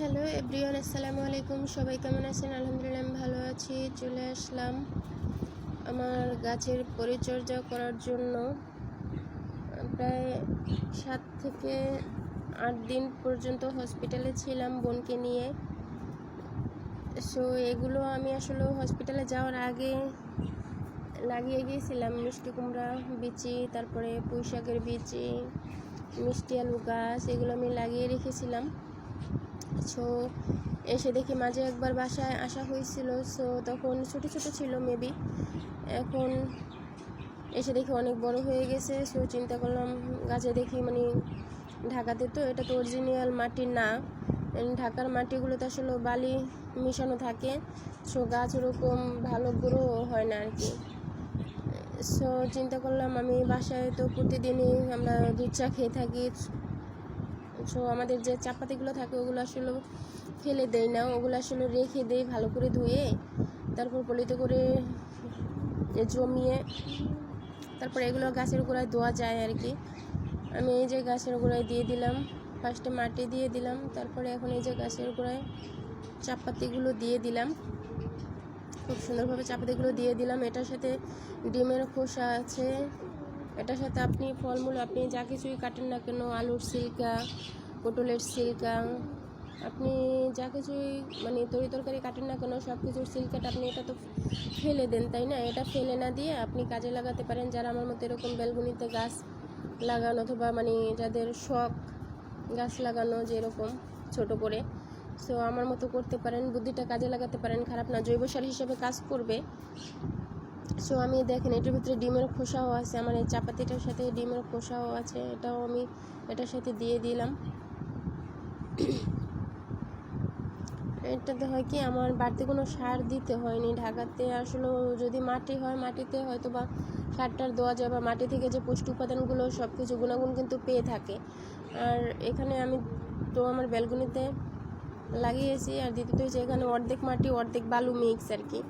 Hello everyone, আসসালামু আলাইকুম। সবাই কেমন আছেন? আলহামদুলিল্লাহ আমি ভালো আছি। চলে আসলাম আমার গাছের পরিচর্যা করার জন্য। প্রায় সাত থেকে আট দিন পর্যন্ত হসপিটালে ছিলাম বোনকে নিয়ে। সো এগুলো আমি আসলে হসপিটালে যাওয়ার আগে লাগিয়ে গিয়েছিলাম। মিষ্টি কুমড়া, বিচি, তারপরে পুঁই শাকের বিচি, মিষ্টি আলু গাছ, এগুলো আমি লাগিয়ে রেখেছিলাম। সো এসে দেখি মাঝে একবার বাসায় আসা হয়েছিল। সো তখন ছোট ছোট ছিল মেবি এখন এসে দেখি অনেক বড় হয়ে গেছে। সো চিন্তা করলাম, গাছে দেখি মানে ঢাকাতে তো এটা তো অরিজিনাল মাটি না। ঢাকার মাটিগুলোতে আসলে বালি মিশানো থাকে। সো গাছ ওরকম ভালো গ্রো হয় না আর কি। সো চিন্তা করলাম, আমি বাসায় তো প্রতিদিনই আমরা দুধ চা খেয়ে থাকি। সো আমাদের যে চাপাতিগুলো থাকে ওগুলো আসলে ফেলে দেই না, ওগুলো আসলে রেখে দেই ভালো করে ধুয়ে, তারপর পলিতে করে জমিয়ে, তারপর এগুলো গাছের গোড়ায় ধোয়া যায় আর কি। আমি এই যে গাছের গোড়ায় দিয়ে দিলাম, ফার্স্টে মাটি দিয়ে দিলাম, তারপরে এখন এই যে গাছের গোড়ায় চাপাতিগুলো দিয়ে দিলাম। খুব সুন্দরভাবে চাপাতিগুলো দিয়ে দিলাম। এটার সাথে ডিমের খোসা আছে এটার সাথে আপনি ফলমূল, আপনি যা কিছুই কাটেন না কেন, আলুর সিল্কা পটলের সিল্কা আপনি যা কিছুই মানে তরি তরকারি কাটেন না কেন, সব কিছুর সিল্কাটা আপনি এটা তো ফেলে দেন, তাই না? এটা ফেলে না দিয়ে আপনি কাজে লাগাতে পারেন যারা আমার মতো এরকম বেলগুনিতে গাছ লাগানো অথবা মানে যাদের শখ গাছ লাগানো যেরকম ছোট করে সো আমার মতো করতে পারেন, বুদ্ধিটা কাজে লাগাতে পারেন, খারাপ না, জৈব সার হিসেবে কাজ করবে। সো আমি দেখেন, এটার ভিতরে ডিমের খোসাও আছে, আমার এই চাপাতিটার সাথে ডিমের খোসাও আছে, এটাও আমি এটার সাথে দিয়ে দিলাম। এটাতে হয় কি, আমার বাড়তি কোনো সার দিতে হয়নি। ঢাকাতে আসলে যদি মাটি হয়, মাটিতে হয়তো বা সারটার দেওয়া যায় বা মাটি থেকে যে পুষ্টি উপাদানগুলো সব কিছু গুণাগুণ কিন্তু পেয়ে থাকে। আর এখানে আমি তো আমার বেলগুনিতে লাগিয়েছি, আর দ্বিতীয়ত হচ্ছে এখানে অর্ধেক মাটি, অর্ধেক বালু মিক্স আর কি।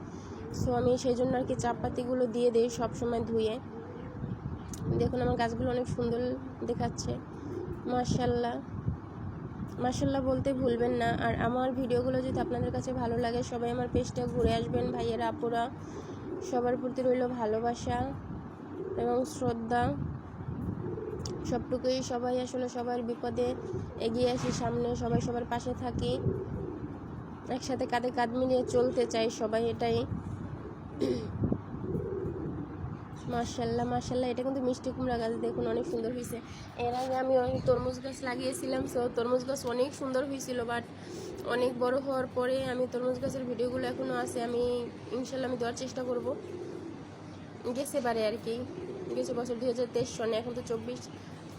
সো আমি সেই জন্য আর কি চাপাতিগুলো দিয়ে দিই সবসময় ধুয়ে। দেখুন আমার গাছগুলো অনেক সুন্দর দেখাচ্ছে। মার্শাল্লাহ মার্শাল্লাহ বলতে ভুলবেন না। আর আমার ভিডিওগুলো যদি আপনাদের কাছে ভালো লাগে, সবাই আমার পেজটা ঘুরে আসবেন। ভাইয়ের, আপুরা, সবার প্রতি রইল ভালোবাসা এবং শ্রদ্ধা। সবটুকুই সবাই আসলে সবার বিপদে এগিয়ে আসি, সামনে সবাই সবার পাশে থাকি। একসাথে কাঁধে কাঁধ মিলিয়ে চলতে চাই সবাই এটাই। মার্শাল্লাহ মার্শাল্লাহ এটা কিন্তু মিষ্টি কুমড়া গাছ, দেখুন অনেক সুন্দর হয়েছে। এর আগে আমি অনেক তরমুজ গাছ লাগিয়েছিলাম সো তরমুজ গাছ অনেক সুন্দর হয়েছিল বাট অনেক বড় হওয়ার পরে আমি তরমুজ গাছের ভিডিওগুলো এখনও আছে, আমি ইনশাল্লাহ আমি দেওয়ার চেষ্টা করব। গেছে বারে আর কি, গেছে বছর দু হাজার তেইশ সনে, এখন তো চব্বিশ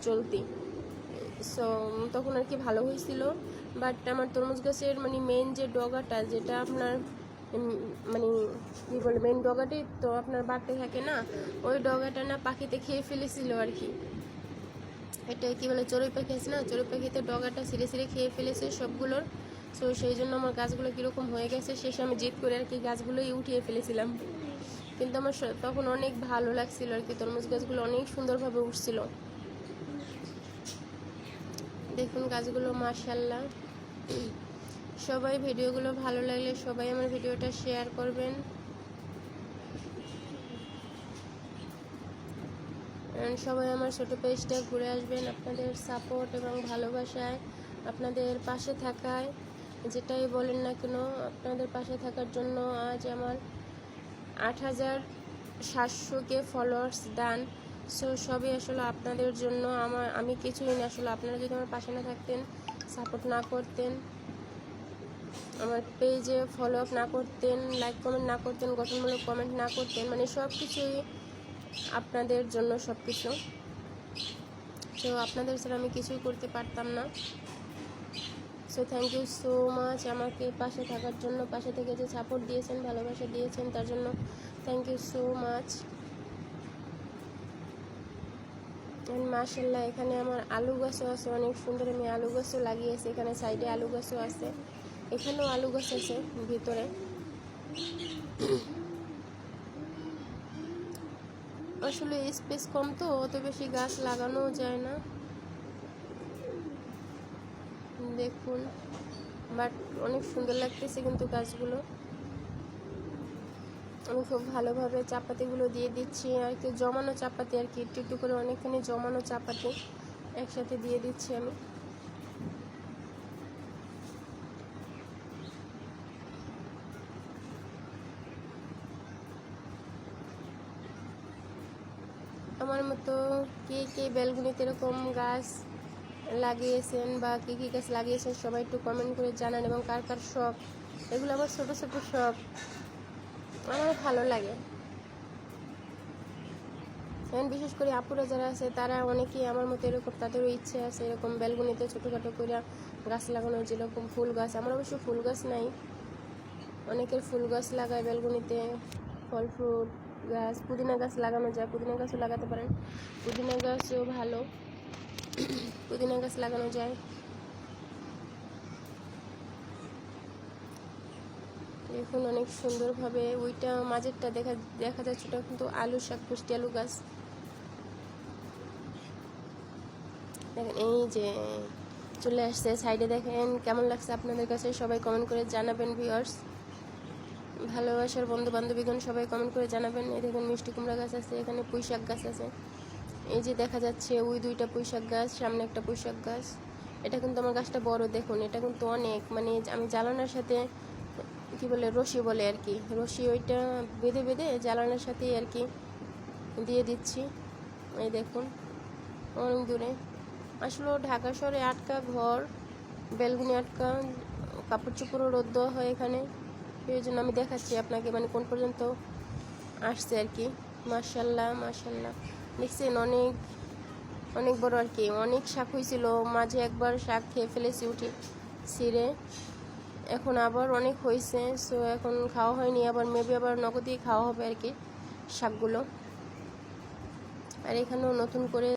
চলতি। সো তখন আর কি ভালো হয়েছিল বাট আমার তরমুজ গাছের মানে মেন যে ডগাটা, যেটা আপনার মানে কী বলে মেন ডগাটি তো আপনার বাড়তে থাকে না, ওই ডগাটা না পাখিতে খেয়ে ফেলেছিল আর কি। এটা কি বলে, চড়ুই পাখি আছে না, চড়ুই পাখিতে ডগাটা সিঁড়ে সিঁড়ে খেয়ে ফেলেছে সবগুলোর। সো সেই জন্য আমার গাছগুলো কীরকম হয়ে গেছে, শেষে আমি জিদ করে আর কি গাছগুলোই উঠিয়ে ফেলেছিলাম। কিন্তু আমার তখন অনেক ভালো লাগছিল আর কি, তরমুজ গাছগুলো অনেক সুন্দরভাবে উঠছিল। দেখুন গাছগুলো মার্শাল্লাহ সবাই ভিডিওগুলো ভালো লাগলে সবাই আমার ভিডিওটা শেয়ার করবেন। সবাই আমার ছোটো পেজটা ঘুরে আসবেন আপনাদের সাপোর্ট এবং ভালোবাসায়, আপনাদের পাশে থাকায়। যেটাই বলেন না কেন, আপনাদের পাশে থাকার জন্য আজ আমার আট হাজার সাতশোকে ফলোয়ার্স ডান সো সবই আসলে আপনাদের জন্য, আমার, আমি কিছুই না, আসলে আপনারা যদি আমার পাশে না থাকতেন সাপোর্ট না করতেন আমার পেজে ফলো আপ না করতেন লাইক কমেন্ট না করতেন, গঠনমূলক কমেন্ট না করতেন মানে সব কিছুই আপনাদের জন্য সব কিছু তো আপনাদের ছাড়া আমি কিছুই করতে পারতাম না। So thank you so much আমাকে পাশে থাকার জন্য, পাশে থেকে যে সাপোর্ট দিয়েছেন, ভালোবাসা দিয়েছেন, তার জন্য থ্যাংক ইউ সো মাচ মার্শাল্লাহ এখানে আমার আলু গাছও আছে, অনেক সুন্দর আমি আলু গাছও লাগিয়েছি, এখানে সাইডে আলু গাছও আছে। এখানেও আলু গাছ আছে ভিতরে। আসলে স্পেস কম তো, অত বেশি গাছ লাগানো যায় না। দেখুন বাট অনেক সুন্দর লাগতেছে কিন্তু গাছগুলো। আমি খুব ভালোভাবে চাপাতিগুলো দিয়ে দিচ্ছি, আর কি জমানো চাপাতি আর কি, একটু একটু করে অনেকখানি জমানো চাপাতি একসাথে দিয়ে দিচ্ছি আমি। আমার মতো কে কে বেলগুনিতে এরকম গাছ লাগিয়েছেন বা কী কী গাছ লাগিয়েছেন সবাই একটু কমেন্ট করে জানান এবং কার কার শখ? এগুলো আমার ছোটো ছোটো শখ। আমার ভালো লাগে। বিশেষ করে আপুরা যারা আছে, তারা অনেকেই আমার মতো এরকম, তাদেরও ইচ্ছে আছে এরকম বেলগুনিতে ছোটোখাটো করে গাছ লাগানোর যেরকম ফুল গাছ। আমার অবশ্য ফুল গাছ নাই। অনেকের ফুল গাছ লাগায় বেলগুনিতে ফল ফ্রুট গাছ, পুদিনা গাছ লাগানো যায়। পুদিনা গাছও লাগাতে পারেন। পুদিনা গাছও ভালো। পুদিনা গাছ লাগানো যায়। দেখুন অনেক সুন্দরভাবে ওইটা মাঝেরটা দেখা দেখা যাচ্ছে, ওটা কিন্তু আলু শাক, পুষ্টি আলু গাছ। দেখেন, এই যে চলে আসছে সাইডে দেখেন, কেমন লাগছে আপনাদের কাছে? সবাই কমেন্ট করে জানাবেন ভিউয়ার্স ভালোবাসার বন্ধু বান্ধবীগণ সবাই কমেন্ট করে জানাবেন। এই দেখুন মিষ্টি কুমড়া গাছ আছে, এখানে পুঁই শাক গাছ আছে। এই যে দেখা যাচ্ছে ওই দুইটা পুঁই শাক গাছ, সামনে একটা পুঁই শাক গাছ। এটা কিন্তু আমার গাছটা বড়, দেখুন, এটা কিন্তু অনেক। মানে আমি জ্বালানোর সাথে, কি বলে, রশি বলে আর কি। রশি ওইটা বেঁধে বেঁধে জ্বালানোর সাথেই আর কি দিয়ে দিচ্ছি। এই দেখুন, অনেক দূরে। আসলে ঢাকা শহরে আটকা, ঘর, বেলগুনি আটকা কাপড় চোপড়ও রোদ দেওয়া হয় এখানে। এই জন্য আমি দেখাচ্ছি আপনাকে মানে কোন পর্যন্ত আসছে আর কি। মার্শাল্লাহ মার্শাল্লাহ দেখছেন অনেক অনেক বড় আর কি। অনেক শাক হয়েছিল মাঝে একবার শাক খেয়ে ফেলেছি উঠে ছিঁড়ে। এখন আবার অনেক হয়েছে সো এখন খাওয়া হয়নি। আবার মেবি আবার নগদেই খাওয়া হবে আর কি শাকগুলো। আর এখানেও নতুন করে